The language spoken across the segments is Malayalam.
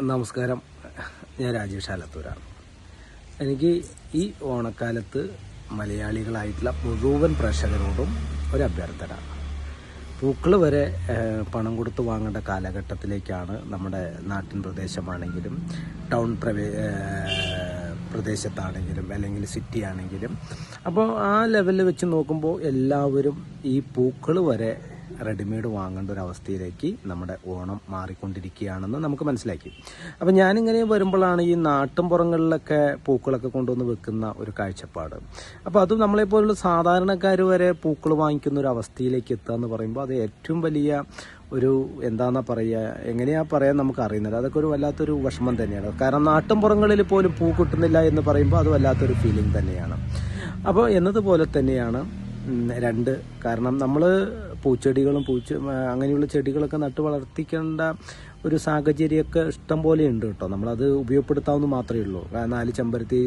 നമസ്കാരം. ഞാൻ രാജേഷ് ആലത്തൂരാണ്. എനിക്ക് ഈ ഓണക്കാലത്ത് മലയാളികളായിട്ടുള്ള മുഴുവൻ പ്രേക്ഷകരോടും ഒരു അഭ്യർത്ഥന. പൂക്കൾ വരെ പണം കൊടുത്ത് വാങ്ങേണ്ട കാലഘട്ടത്തിലേക്കാണ് നമ്മുടെ നാട്ടിൻ പ്രദേശമാണെങ്കിലും ടൗൺ പ്രവേ പ്രദേശത്താണെങ്കിലും അല്ലെങ്കിൽ സിറ്റി ആണെങ്കിലും. അപ്പോൾ ആ ലെവലിൽ വെച്ച് നോക്കുമ്പോൾ എല്ലാവരും ഈ പൂക്കൾ വരെ റെഡിമെയ്ഡ് വാങ്ങേണ്ട ഒരു അവസ്ഥയിലേക്ക് നമ്മുടെ ഓണം മാറിക്കൊണ്ടിരിക്കുകയാണെന്ന് നമുക്ക് മനസ്സിലാക്കി. അപ്പം ഞാനിങ്ങനെ വരുമ്പോഴാണ് ഈ നാട്ടുംപുറങ്ങളിലൊക്കെ പൂക്കളൊക്കെ കൊണ്ടുവന്ന് വെക്കുന്ന ഒരു കാഴ്ചപ്പാട്. അപ്പോൾ അത് നമ്മളെപ്പോലുള്ള സാധാരണക്കാർ വരെ പൂക്കൾ വാങ്ങിക്കുന്ന ഒരു അവസ്ഥയിലേക്ക് എത്തുക എന്ന് പറയുമ്പോൾ അത് ഏറ്റവും വലിയ ഒരു എന്താണെന്നാ പറയുക എങ്ങനെയാണ് പറയാൻ നമുക്ക് അറിയുന്നത് അതൊക്കെ ഒരു വല്ലാത്തൊരു വിഷമം തന്നെയാണ്. കാരണം നാട്ടുംപുറങ്ങളിൽ പോലും പൂ കിട്ടുന്നില്ല എന്ന് പറയുമ്പോൾ അത് വല്ലാത്തൊരു ഫീലിംഗ് തന്നെയാണ്. അപ്പോൾ എന്നതുപോലെ തന്നെയാണ് രണ്ട്. കാരണം നമ്മൾ പൂച്ചെടികളും പൂച്ച അങ്ങനെയുള്ള ചെടികളൊക്കെ നട്ട് വളർത്തിക്കേണ്ട ഒരു സാഹചര്യമൊക്കെ ഇഷ്ടം പോലെ ഉണ്ട് കേട്ടോ. നമ്മളത് ഉപയോഗപ്പെടുത്താവുന്ന മാത്രമേ ഉള്ളൂ. നാല് ചെമ്പരത്തി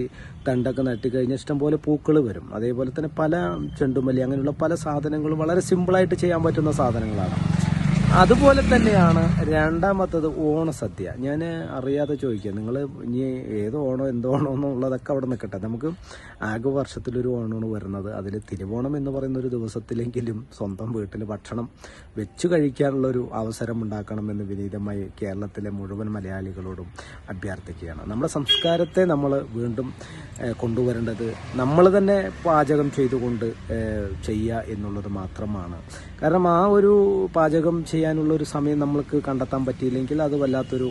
തണ്ടൊക്കെ നട്ടിക്കഴിഞ്ഞാൽ ഇഷ്ടം പോലെ പൂക്കൾ വരും. അതേപോലെ തന്നെ പല ചെണ്ടുമല്ലി അങ്ങനെയുള്ള പല സാധനങ്ങളും വളരെ സിമ്പിളായിട്ട് ചെയ്യാൻ പറ്റുന്ന സാധനങ്ങളാണ്. അതുപോലെ തന്നെയാണ് രണ്ടാമത്തത് ഓണസദ്യ. ഞാൻ അറിയാതെ ചോദിക്കുക നിങ്ങൾ ഇനി ഏത് ഓണോ എന്തോ ഓണോ എന്നുള്ളതൊക്കെ അവിടെ നിൽക്കട്ടെ. നമുക്ക് ആകെ വർഷത്തിലൊരു ഓണമാണ് വരുന്നത്. അതിൽ തിരുവോണം എന്ന് പറയുന്ന ഒരു ദിവസത്തിലെങ്കിലും സ്വന്തം വീട്ടിൽ ഭക്ഷണം വെച്ചു കഴിക്കാനുള്ളൊരു അവസരം ഉണ്ടാക്കണമെന്ന് വിനീതമായി കേരളത്തിലെ മുഴുവൻ മലയാളികളോടും അഭ്യർത്ഥിക്കുകയാണ്. നമ്മുടെ സംസ്കാരത്തെ നമ്മൾ വീണ്ടും കൊണ്ടുവരേണ്ടത് നമ്മൾ തന്നെ പാചകം ചെയ്തുകൊണ്ട് ചെയ്യുക എന്നുള്ളത് മാത്രമാണ്. കാരണം ആ ഒരു പാചകം ചെയ്യാനുള്ള ഒരു സമയം നമ്മൾക്ക് കണ്ടെത്താൻ പറ്റിയില്ലെങ്കിൽ അത് വല്ലാത്തൊരു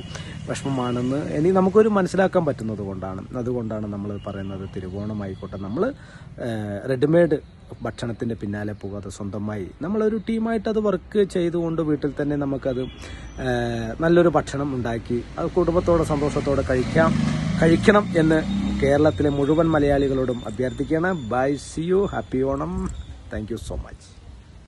വിഷമമാണെന്ന് ഇനി നമുക്കൊരു മനസ്സിലാക്കാൻ പറ്റുന്നത് കൊണ്ടാണ്. അതുകൊണ്ടാണ് നമ്മൾ പറയുന്നത് തിരുവോണമായിക്കോട്ടെ നമ്മൾ റെഡിമെയ്ഡ് ഭക്ഷണത്തിന്റെ പിന്നാലെ പോകാതെ സ്വന്തമായി. നമ്മളൊരു ടീമായിട്ട് അത് വർക്ക് ചെയ്തുകൊണ്ട് വീട്ടിൽ തന്നെ നമുക്കത് നല്ലൊരു ഭക്ഷണം ഉണ്ടാക്കി അത് കുടുംബത്തോടെ സന്തോഷത്തോടെ കഴിക്കാം. കഴിക്കണം എന്ന് കേരളത്തിലെ മുഴുവൻ മലയാളികളോടും അഭ്യർത്ഥിക്കുകയാണ്. Bye see you happy Onam thank so much